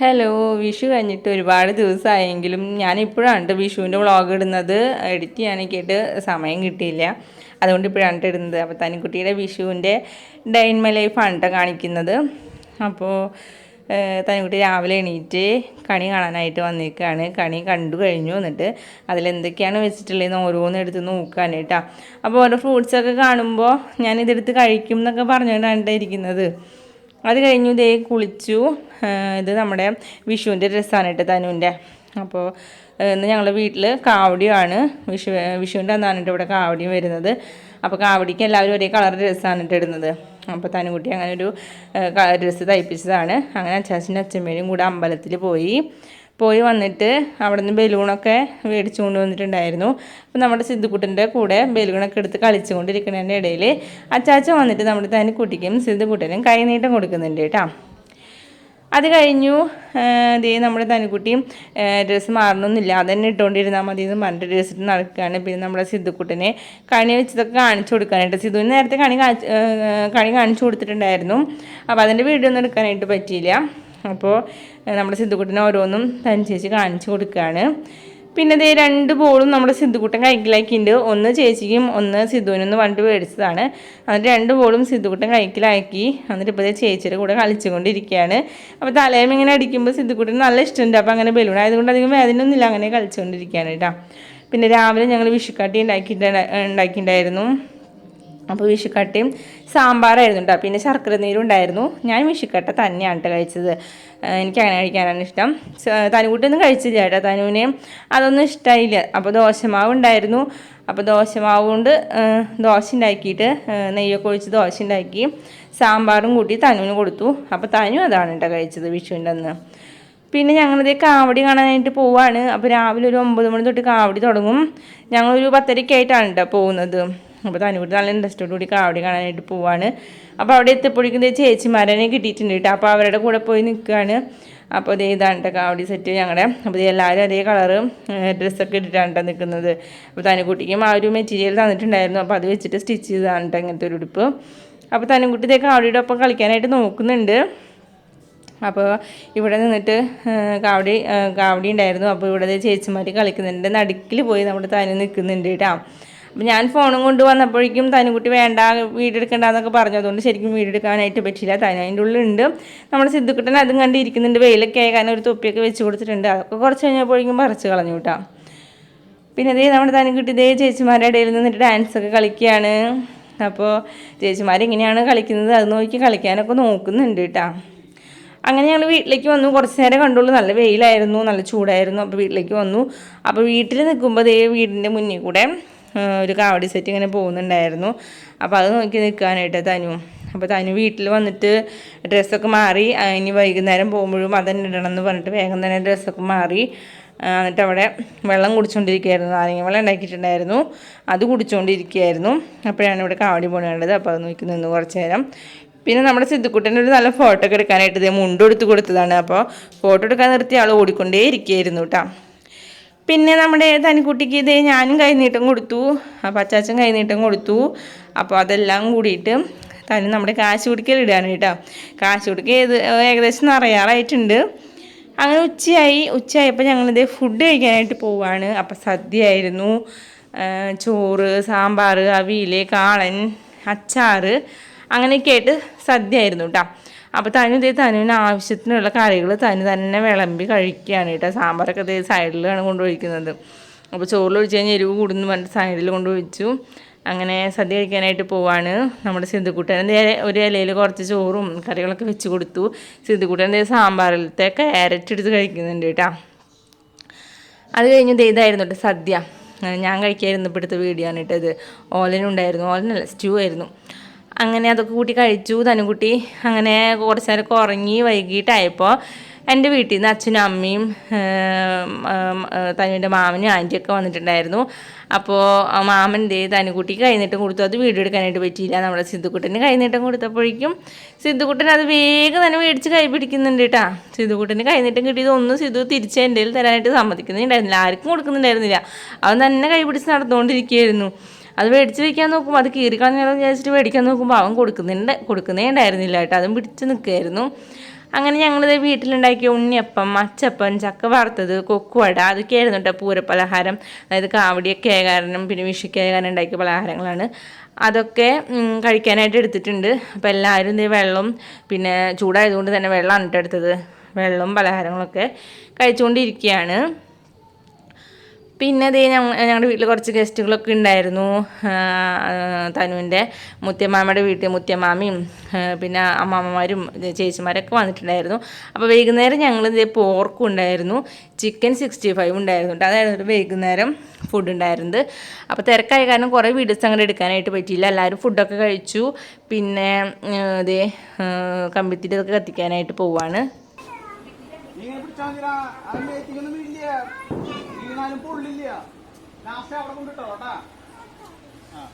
Hello Vishu കഴിഞ്ഞിട്ട് ഒരുപാട് ദിവസമായെങ്കിലും ഞാനിപ്പോഴാണ് വിഷുവിന്റെ vlog ഇടുന്നത്. എഡിറ്റ് ചെയ്യാനൊക്കെയായിട്ട് സമയം കിട്ടിയില്ല. അതുകൊണ്ട് ഇപ്പോഴാണ് ഇടുന്നത്. അപ്പോൾ തനിക്കുട്ടിയുടെ വിഷുവിന്റെ ഡൈൻമ ലൈഫാണ് കേട്ടോ കാണിക്കുന്നത്. അപ്പോൾ തനിക്കുട്ടി രാവിലെ എണീറ്റ് കണി കാണാനായിട്ട് വന്നിരിക്കുകയാണ്. കണി കണ്ടു കഴിഞ്ഞു എന്നിട്ട് അതിലെന്തൊക്കെയാണ് വെച്ചിട്ടുള്ളതെന്ന് ഓരോന്ന് എടുത്ത് നോക്കാനായിട്ടാ. അപ്പോൾ ഓരോ ഫ്രൂട്ട്സൊക്കെ കാണുമ്പോൾ ഞാനിതെടുത്ത് കഴിക്കും എന്നൊക്കെ പറഞ്ഞുകൊണ്ടാണ് ഇരിക്കുന്നത്. അത് കഴിഞ്ഞു ഇതേ കുളിച്ചു. ഇത് നമ്മുടെ വിഷുവിന്റെ ഡ്രസ്സാണ് കേട്ടോ തനുവിന്റെ. അപ്പോൾ ഇന്ന് ഞങ്ങളുടെ വീട്ടിൽ കാവടിയാണ്. വിഷു വിഷുവിന്റെ അന്നാണ് ഇവിടെ കാവടിയും വരുന്നത്. അപ്പോൾ കാവടിക്ക് എല്ലാവരും ഒരേ കളർ ഡ്രസ്സാണ് കേട്ടോ ഇടുന്നത്. അപ്പോൾ തനുകുട്ടി അങ്ങനെ ഒരു ഡ്രസ്സ് തയ്പ്പിച്ചതാണ്. അങ്ങനെ അച്ചാച്ചന്റെ അച്ഛമ്മേനും കൂടെ അമ്പലത്തിൽ പോയി. പോയി വന്നിട്ട് അവിടെ നിന്ന് ബലൂണൊക്കെ മേടിച്ചു കൊണ്ടുവന്നിട്ടുണ്ടായിരുന്നു. അപ്പോൾ നമ്മുടെ സിദ്ധുക്കുട്ടന്റെ കൂടെ ബലൂണൊക്കെ എടുത്ത് കളിച്ചുകൊണ്ടിരിക്കുന്നതിന്റെ ഇടയിൽ അച്ചാച്ചൻ വന്നിട്ട് നമ്മുടെ തന്നെ കുട്ടിക്കും സിദ്ധുക്കുട്ടനും കൈനീട്ടം കൊടുക്കുന്നുണ്ട് കേട്ടോ. അത് കഴിഞ്ഞു ദേ നമ്മുടെ തനിക്കുട്ടിയും ഡ്രസ്സ് മാറണമെന്നില്ല അതന്നെ ഇട്ടുകൊണ്ടിരുന്നാൽ മതി എന്ന് പറഞ്ഞിട്ട് ഡ്രസ്സ് ഇട്ട് നടക്കുകയാണ് പിന്നെ നമ്മുടെ സിദ്ധുക്കുട്ടനെ കണി വെച്ചതൊക്കെ കാണിച്ചു കൊടുക്കാനായിട്ട് സിദ്ധുവിന് നേരത്തെ കണി കണി കാണിച്ചു കൊടുത്തിട്ടുണ്ടായിരുന്നു. അപ്പോൾ അതിന്റെ വീഡിയോ ഒന്നും എടുക്കാനായിട്ട് പറ്റിയില്ല. അപ്പോൾ നമ്മുടെ സിദ്ധുക്കുട്ടനെ ഓരോന്നും തനി ചേച്ചി കാണിച്ചു കൊടുക്കുകയാണ്. പിന്നെ ഇതേ രണ്ട് ബോളും നമ്മുടെ സിദ്ധുക്കുട്ടൻ കൈക്കിലാക്കിയിട്ടുണ്ട്. ഒന്ന് ചേച്ചിക്കും ഒന്ന് സിദ്ധുവിനൊന്ന് വണ്ടി മേടിച്ചതാണ്. എന്നിട്ട് രണ്ട് ബോളും സിദ്ധുക്കുട്ടൻ കൈക്കിലാക്കി. എന്നിട്ട് ഇപ്പോൾ ചേച്ചിയുടെ കൂടെ കളിച്ചുകൊണ്ടിരിക്കുകയാണ്. അപ്പോൾ തലയും ഇങ്ങനെ അടിക്കുമ്പോൾ സിദ്ധുക്കുട്ടൻ നല്ല ഇഷ്ടമുണ്ട്. അപ്പോൾ അങ്ങനെ ബലൂൺ ആയതുകൊണ്ട് അധികം വേദനയൊന്നുമില്ല. അങ്ങനെ കളിച്ചുകൊണ്ടിരിക്കുകയാണ് കേട്ടോ. പിന്നെ രാവിലെ ഞങ്ങൾ വിഷുക്കാട്ടി ഉണ്ടാക്കിയിട്ട് ഉണ്ടാക്കിയിട്ടുണ്ടായിരുന്നു. അപ്പോൾ വിഷുക്കട്ടയും സാമ്പാറായിരുന്നു കേട്ടോ പിന്നെ ശർക്കര നീരും ഉണ്ടായിരുന്നു. ഞാൻ വിഷുക്കട്ട തന്നെയാണ് കേട്ടോ കഴിച്ചത്. എനിക്ക് അങ്ങനെ കഴിക്കാനാണ് ഇഷ്ടം. തനുകൂട്ടൊന്നും കഴിച്ചില്ല കേട്ടോ തനുവിന് അതൊന്നും ഇഷ്ടമായില്ല അപ്പോൾ ദോശമാവ് ഉണ്ടായിരുന്നു. അപ്പോൾ ദോശമാവ് കൊണ്ട് ദോശ ഉണ്ടാക്കിയിട്ട് നെയ്യൊക്കെ ഒഴിച്ച് ദോശ ഉണ്ടാക്കി സാമ്പാറും കൂട്ടി തനുവിന് കൊടുത്തു. അപ്പോൾ തനു അതാണ് കേട്ടോ കഴിച്ചത് വിഷുവിന്റെ അന്ന്. പിന്നെ ഞങ്ങളിതേ കാവടി കാണാനായിട്ട് പോവാണ്. അപ്പോൾ രാവിലെ ഒരു ഒമ്പത് മണി തൊട്ട് കാവടി തുടങ്ങും. ഞങ്ങളൊരു പത്തരയ്ക്കായിട്ടാണ് കേട്ടോ പോകുന്നത്. അപ്പോൾ തനുകൂടി നല്ല ഇൻട്രസ്റ്റോട് കൂടി കാവടി കാണാനായിട്ട് പോവാണ്. അപ്പോൾ അവിടെ എത്തിയപ്പോഴേക്കും ചേച്ചിമാരനെ കിട്ടിയിട്ടുണ്ട് കേട്ടോ. അപ്പോൾ അവരുടെ കൂടെ പോയി നിൽക്കുകയാണ് അപ്പോൾ ദേ ഇതാണ് കാവടി സെറ്റ് ഞങ്ങളുടെ അപ്പോൾ എല്ലാവരും അതേ കളറ് ഡ്രസ്സൊക്കെ ഇട്ടിട്ടാണ് നിൽക്കുന്നത് അപ്പോൾ തനുകുട്ടിക്കും ആ ഒരു മെറ്റീരിയൽ തന്നിട്ടുണ്ടായിരുന്നു. അപ്പോൾ അത് വെച്ചിട്ട് സ്റ്റിച്ച് ചെയ്താണ് ഇങ്ങനത്തെ ഒരു ഉടുപ്പ്. അപ്പോൾ തനുകുട്ടി ഇതേ കാവടിയുടെ ഒപ്പം കളിക്കാനായിട്ട് നോക്കുന്നുണ്ട്. അപ്പോൾ ഇവിടെ നിന്നിട്ട് കാവടി കാവടി ഉണ്ടായിരുന്നു. അപ്പോൾ ഇവിടെ ചേച്ചിമാർ കളിക്കുന്നുണ്ട്. നടുക്കിൽ പോയി നമ്മുടെ തനു നിൽക്കുന്നുണ്ട് കേട്ടോ അപ്പോൾ ഞാൻ ഫോണും കൊണ്ട് വന്നപ്പോഴേക്കും തനുകുട്ടി വേണ്ട വീടെടുക്കണ്ടെന്നൊക്കെ പറഞ്ഞു. അതുകൊണ്ട് ശരിക്കും വീടെടുക്കാനായിട്ട് പറ്റില്ല തന അതിന്റെ ഉള്ളിലുണ്ട്. നമ്മുടെ സിദ്ധുക്കുട്ടൻ അതും കണ്ട് ഇരിക്കുന്നുണ്ട്. വെയിലൊക്കെ കാരണം ഒരു തൊപ്പിയൊക്കെ വെച്ച് കൊടുത്തിട്ടുണ്ട്. അതൊക്കെ കുറച്ച് കഴിഞ്ഞപ്പോഴേക്കും പറിച്ച് കളഞ്ഞു കേട്ടോ. പിന്നെ ദേ നമ്മുടെ തനിക്കുട്ടി ഇതേ ചേച്ചിമാരുടെ ഇടയിൽ നിന്നിട്ട് ഡാൻസൊക്കെ കളിക്കുകയാണ്. അപ്പോൾ ചേച്ചിമാർ എങ്ങനെയാണ് കളിക്കുന്നത്? അത് നോക്കി കളിക്കാനൊക്കെ നോക്കുന്നുണ്ട് കേട്ടോ. അങ്ങനെ ഞങ്ങൾ വീട്ടിലേക്ക് വന്നു. കുറച്ച് നേരം കണ്ടുള്ളൂ. നല്ല വെയിലായിരുന്നു നല്ല ചൂടായിരുന്നു. അപ്പോൾ വീട്ടിലേക്ക് വന്നു. അപ്പോൾ വീട്ടിൽ നിൽക്കുമ്പോൾ ദേ വീടിന്റെ മുന്നിൽ കൂടെ ഒരു കാവടി സെറ്റ് ഇങ്ങനെ പോകുന്നുണ്ടായിരുന്നു. അപ്പോൾ അത് നോക്കി നിൽക്കാനായിട്ട് തനു. അപ്പോൾ തനു വീട്ടിൽ വന്നിട്ട് ഡ്രസ്സൊക്കെ മാറി ഇനി വൈകുന്നേരം പോകുമ്പോഴും അതന്നെ ഇടണം എന്ന് പറഞ്ഞിട്ട് വേഗം തന്നെ ഡ്രസ്സൊക്കെ മാറി എന്നിട്ട് അവിടെ വെള്ളം കുടിച്ചുകൊണ്ടിരിക്കുകയായിരുന്നു നാരങ്ങ വെള്ളം ഉണ്ടാക്കിയിട്ടുണ്ടായിരുന്നു. അത് കുടിച്ചുകൊണ്ടിരിക്കുകയായിരുന്നു അപ്പോഴാണ് ഇവിടെ കാവടി പോകേണ്ടത് അപ്പോൾ അത് നോക്കി നിന്ന് കുറച്ച് നേരം. പിന്നെ നമ്മുടെ സിദ്ധുക്കുട്ടന്റെ ഒരു നല്ല ഫോട്ടോ ഒക്കെ എടുക്കാനായിട്ട് മുണ്ട് എടുത്ത് കൊടുത്തതാണ്. അപ്പോൾ ഫോട്ടോ എടുക്കാൻ നിർത്തി ആൾ ഓടിക്കൊണ്ടേ ഇരിക്കുകയായിരുന്നു കേട്ടോ. പിന്നെ നമ്മുടെ തനിക്കുട്ടിക്ക് ഇതേ ഞാനും കൈനീട്ടം കൊടുത്തു. അപ്പോൾ അച്ചാച്ചൻ കൈനീട്ടം കൊടുത്തു. അപ്പോൾ അതെല്ലാം കൂടിയിട്ട് തനി നമ്മുടെ കാശ് കുടിക്കൽ ഇടാണ് കേട്ടോ. കാശ് കുടിക്ക ഏത് ഏകദേശം നിറയാറായിട്ടുണ്ട്. അങ്ങനെ ഉച്ചയായി. ഉച്ചയായപ്പോൾ ഞങ്ങളിത് ഫുഡ് കഴിക്കാനായിട്ട് പോവാണ്. അപ്പോൾ സദ്യയായിരുന്നു. ചോറ് സാമ്പാർ അവിയൽ കാളൻ അച്ചാറ് അങ്ങനെയൊക്കെ ആയിട്ട് സദ്യ ആയിരുന്നു കേട്ടോ. അപ്പോൾ തനു ഇതേ തനുവിന് ആവശ്യത്തിനുള്ള കറികൾ തനു തന്നെ വിളമ്പി കഴിക്കുകയാണ് കേട്ടോ. സാമ്പാറൊക്കെ ഇതേ സൈഡിലാണ് കൊണ്ടുപോയിരിക്കുന്നത്. അപ്പോൾ ചോറിൽ ഒഴിച്ച് കഴിഞ്ഞാൽ എരിവ് കൂടുന്നു പറഞ്ഞിട്ട് സൈഡിൽ കൊണ്ടുപോയിച്ചു. അങ്ങനെ സദ്യ കഴിക്കാനായിട്ട് പോവാണ് നമ്മുടെ സിദ്ധുക്കുട്ടൻ നേരെ ഒരു ഇലയിൽ കുറച്ച് ചോറും കറികളൊക്കെ വെച്ച് കൊടുത്തു. സിന്ധുക്കൂട്ടന്റെ സാമ്പാറിലത്തെ ക്യാരറ്റ് എടുത്ത് കഴിക്കുന്നുണ്ട് കേട്ടോ. അത് കഴിഞ്ഞ് ഇതായിരുന്നു കേട്ടോ സദ്യ. ഞാൻ കഴിക്കായിരുന്നു ഇപ്പോഴത്തെ വീഡിയോ ആണ് കേട്ടോ ഇത്. ഓലനുണ്ടായിരുന്നു ഓലനല്ല സ്റ്റൂ ആയിരുന്നു. അങ്ങനെ അതൊക്കെ കൂട്ടി കഴിച്ചു തനുകുട്ടി അങ്ങനെ കുറച്ച് നേരം കുറങ്ങി വൈകിട്ടായപ്പോൾ എന്റെ വീട്ടിൽ നിന്ന് അച്ഛനും അമ്മയും തനുവിന്റെ മാമനും ആന്റിയൊക്കെ വന്നിട്ടുണ്ടായിരുന്നു. അപ്പോൾ മാമൻ ദേ തനുകുട്ടിക്ക് കൈനീട്ടം കൊടുത്തു. അത് വീഡിയോ എടുക്കാനായിട്ട് പറ്റിയില്ല. നമ്മുടെ സിദ്ധുക്കുട്ടന് കൈനീട്ടം കൊടുത്തപ്പോഴേക്കും സിദ്ധുക്കുട്ടൻ അത് വേഗം തന്നെ മേടിച്ച് കൈ പിടിക്കുന്നുണ്ട് കേട്ടാ സിദ്ധുക്കുട്ടന് കൈനീട്ടം കിട്ടിയത് ഒന്നും സിദ്ധു തിരിച്ച് എന്റെ തരാനായിട്ട് സമ്മതിക്കുന്നുണ്ടായിരുന്നില്ല. ആർക്കും കൊടുക്കുന്നുണ്ടായിരുന്നില്ല. അവൻ തന്നെ കൈ പിടിച്ച് നടന്നുകൊണ്ടിരിക്കുകയായിരുന്നു. അത് മേടിച്ച് വെക്കാൻ നോക്കുമ്പോൾ അത് കീറിക്കളഞ്ഞാലോ വിചാരിച്ചിട്ട് മേടിക്കാൻ നോക്കുമ്പോൾ അവൻ കൊടുക്കുന്നുണ്ട് കൊടുക്കുന്നേ ഉണ്ടായിരുന്നില്ല കേട്ടോ. അതും പിടിച്ച് നിൽക്കുമായിരുന്നു അങ്ങനെ ഞങ്ങളിത് വീട്ടിലുണ്ടാക്കിയ ഉണ്ണിയപ്പം അച്ചപ്പൻ ചക്ക വറുത്തത് കൊക്കുവട അതൊക്കെയായിരുന്നു കേട്ടോ പൂരപ്പലഹാരം. അതായത് കാവടിയൊക്കെ കാരണം പിന്നെ വിഷുക്കെ കാരണം ഉണ്ടാക്കിയ പലഹാരങ്ങളാണ്. അതൊക്കെ കഴിക്കാനായിട്ട് എടുത്തിട്ടുണ്ട്. അപ്പോൾ എല്ലാവരും ഇതേ വെള്ളം പിന്നെ ചൂടായതുകൊണ്ട് തന്നെ വെള്ളമാണ് കേട്ടോ എടുത്തത് വെള്ളവും പലഹാരങ്ങളൊക്കെ കഴിച്ചുകൊണ്ടിരിക്കുകയാണ്. പിന്നെ ഞങ്ങൾ ഞങ്ങളുടെ വീട്ടിൽ കുറച്ച് ഗസ്റ്റുകളൊക്കെ ഉണ്ടായിരുന്നു തനുവിന്റെ മുത്യമാമയുടെ വീട്ടിൽ മുത്യമാമയും പിന്നെ അമ്മാമ്മമാരും ചേച്ചിമാരൊക്കെ വന്നിട്ടുണ്ടായിരുന്നു. അപ്പോൾ വൈകുന്നേരം ഞങ്ങൾ ഇതേ പോർക്കും ഉണ്ടായിരുന്നു. ചിക്കൻ സിക്സ്റ്റി ഫൈവ് ഉണ്ടായിരുന്നു കേട്ടോ അതായിരുന്നു ഒരു വൈകുന്നേരം ഫുഡ് ഉണ്ടായിരുന്നത്. അപ്പോൾ തിരക്കായ കാരണം കുറേ വീഡിയോസ് അങ്ങനെ എടുക്കാനായിട്ട് പറ്റിയില്ല. എല്ലാവരും ഫുഡൊക്കെ കഴിച്ചു. പിന്നെ ഇതേ കമ്പിത്തിരി ഇതൊക്കെ കത്തിക്കാനായിട്ട് പോവാണ്. നീ ഇങ്ങനെ പിടിച്ചാ മതിടാ. മേത്തിക്കൊന്നും പൊള്ളില്ല. ലാസ്റ്റ് അവിടെ കൊണ്ടിട്ടോ കേട്ടാ. ആ.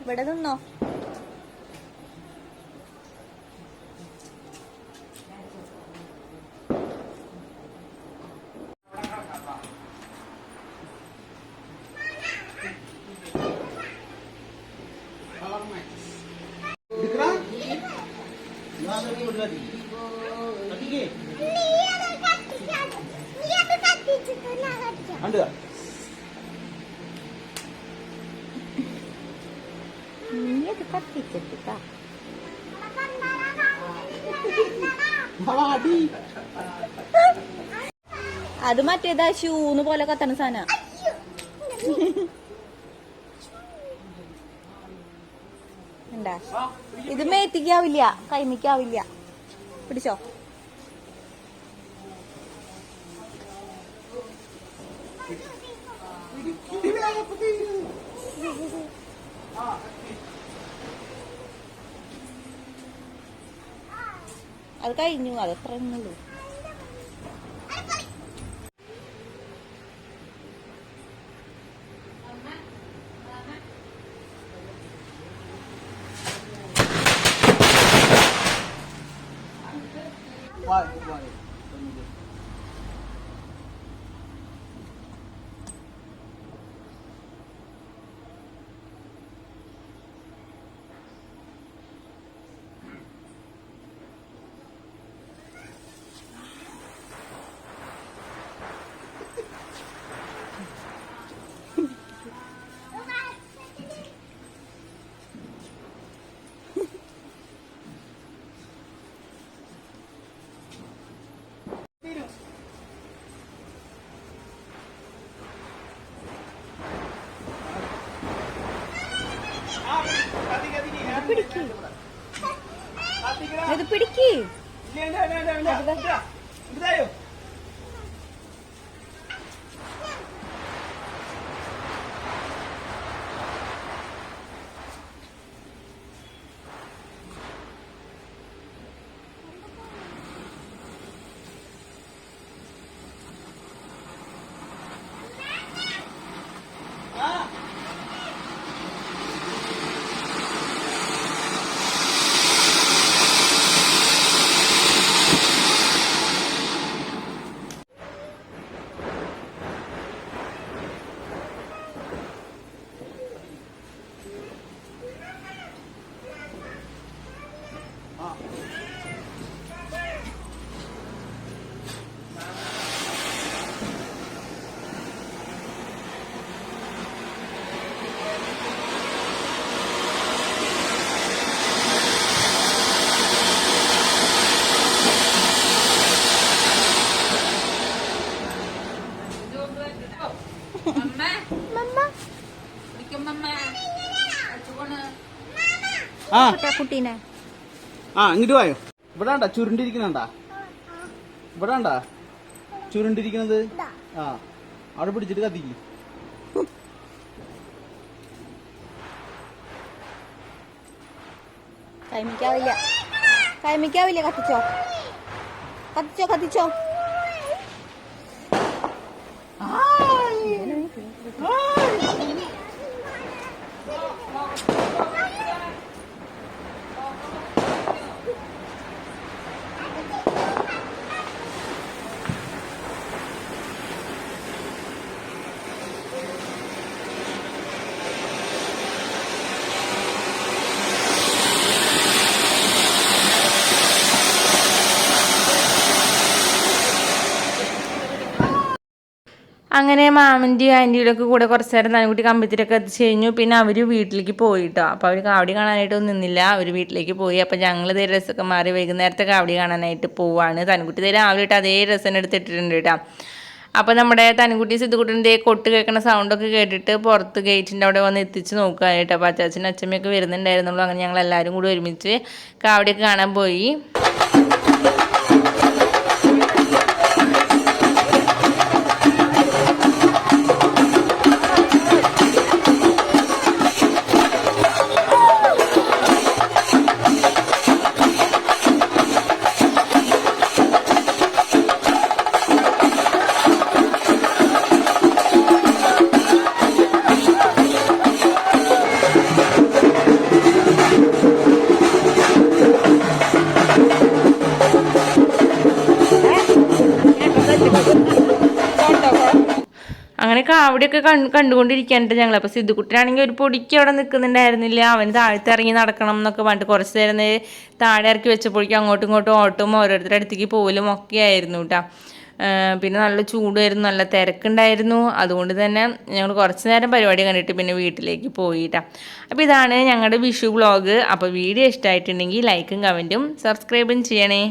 ഇവിടെ നിന്നോ എടുക്കടാ. എന്നാ അത് ഇങ്ങോട്ട് കത്തി. കത്തിക്ക്. കണ്ടുക. അടി. അത് മറ്റേതാ ഷൂന്ന് പോലെ കത്തണ സാധന. എന്താ? ഇത് മേത്തിക്കാവില്ല കൈമിക്കാവില്ല. പിടിച്ചോ. ആ, അത് കഴിഞ്ഞു അത് എത്ര ഉള്ളൂ. വാ, പിടിക്ക്. ഇത്. പിടിക്ക് കുട്ടീനെ. ആ ഇങ്ങോട്ട് വായോ. ഇവിടെ ഉണ്ടാ ചുരുണ്ടിരിക്കണണ്ടാ ഇവിടെ ഉണ്ടാ ചുരുണ്ടിരിക്കണത് ആ അവിടെ പിടിച്ചിട്ട് കത്തിക്ക്. കൈമിക്കാവില്ല. കൈമിക്കാവില്ല കത്തിച്ചോ. കത്തിച്ചോ കത്തിച്ചോ. അങ്ങനെ മാമന്റെയും ആന്റിയുടെ ഒക്കെ കൂടെ കുറച്ച് നേരം നനക്കുട്ടി കമ്പത്തിലൊക്കെ എത്തിച്ച് കഴിഞ്ഞു. പിന്നെ അവർ വീട്ടിലേക്ക് പോയിട്ടോ. അപ്പോൾ അവർ കാവടി കാണാനായിട്ടൊന്നും നിന്നില്ല. അവർ വീട്ടിലേക്ക് പോയി. അപ്പോൾ ഞങ്ങൾ ഇതേ ഡ്രസ്സൊക്കെ മാറി വൈകുന്നേരത്തെ കാവടി കാണാനായിട്ട് പോവാണ്. തനുക്കുട്ടി ഇതേ രാവിലെ ഇട്ട് അതേ തന്നെ എടുത്തിട്ടിട്ടുണ്ട് കേട്ടോ അപ്പോൾ നമ്മുടെ തനുകുട്ടി സിദ്ധുക്കുട്ടിന്റെ കൊട്ട് കേൾക്കുന്ന സൗണ്ടൊക്കെ കേട്ടിട്ട് പുറത്ത് ഗേറ്റിന്റെ അവിടെ വന്ന് എത്തിച്ച് നോക്കാനായിട്ട് അപ്പോൾ അച്ചാച്ചനും അച്ഛമ്മയൊക്കെ വരുന്നുണ്ടായിരുന്നുള്ളൂ. അങ്ങനെ ഞങ്ങൾ എല്ലാവരും കൂടി ഒരുമിച്ച് കാവടിയൊക്കെ കാണാൻ പോയി. കാവടിയൊക്കെ കണ്ട് കണ്ടുകൊണ്ടിരിക്കാനിട്ട് ഞങ്ങൾ അപ്പോൾ സിദ്ധുക്കുട്ടിയാണെങ്കിൽ ഒരു പൊടിക്ക് അവിടെ നിൽക്കുന്നുണ്ടായിരുന്നില്ല. അവന് താഴ്ത്തി ഇറങ്ങി നടക്കണം എന്നൊക്കെ പറഞ്ഞിട്ട് കുറച്ച് നേരം താഴെ ഇറക്കി വെച്ചപ്പോഴേക്കും അങ്ങോട്ടും ഇങ്ങോട്ടും ഓട്ടവും ഓരോരുത്തരുടെ അടുത്തേക്ക് പോലും ഒക്കെ ആയിരുന്നു കേട്ടോ പിന്നെ നല്ല ചൂടായിരുന്നു നല്ല തിരക്കുണ്ടായിരുന്നു. അതുകൊണ്ട് തന്നെ ഞങ്ങൾ കുറച്ച് നേരം പരിപാടി കണ്ടിട്ട് പിന്നെ വീട്ടിലേക്ക് പോയിട്ടാ അപ്പോൾ ഇതാണ് ഞങ്ങളുടെ വിഷു ബ്ലോഗ് അപ്പോൾ വീഡിയോ ഇഷ്ടമായിട്ടുണ്ടെങ്കിൽ ലൈക്കും കമന്റും സബ്സ്ക്രൈബും ചെയ്യണേ.